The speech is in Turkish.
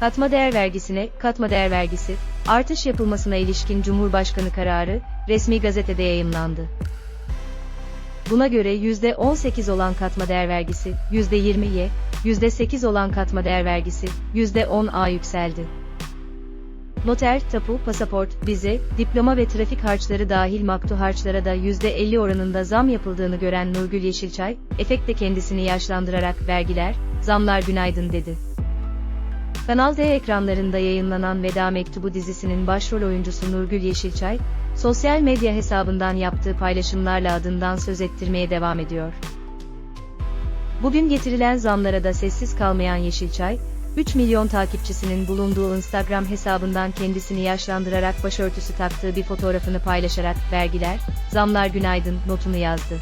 Katma değer vergisine, katma değer vergisi, artış yapılmasına ilişkin Cumhurbaşkanı kararı, resmi gazetede yayımlandı. Buna göre %18 olan katma değer vergisi, %20'ye, %8 olan katma değer vergisi, %10'a yükseldi. Noter, tapu, pasaport, vize, diploma ve trafik harçları dahil maktu harçlara da %50 oranında zam yapıldığını gören Nurgül Yeşilçay, efekte kendisini yaşlandırarak vergiler, zamlar günaydın dedi. Kanal D ekranlarında yayınlanan Veda Mektubu dizisinin başrol oyuncusu Nurgül Yeşilçay, sosyal medya hesabından yaptığı paylaşımlarla adından söz ettirmeye devam ediyor. Bugün getirilen zamlara da sessiz kalmayan Yeşilçay, 3 milyon takipçisinin bulunduğu Instagram hesabından kendisini yaşlandırarak başörtüsü taktığı bir fotoğrafını paylaşarak vergiler, zamlar günaydın notunu yazdı.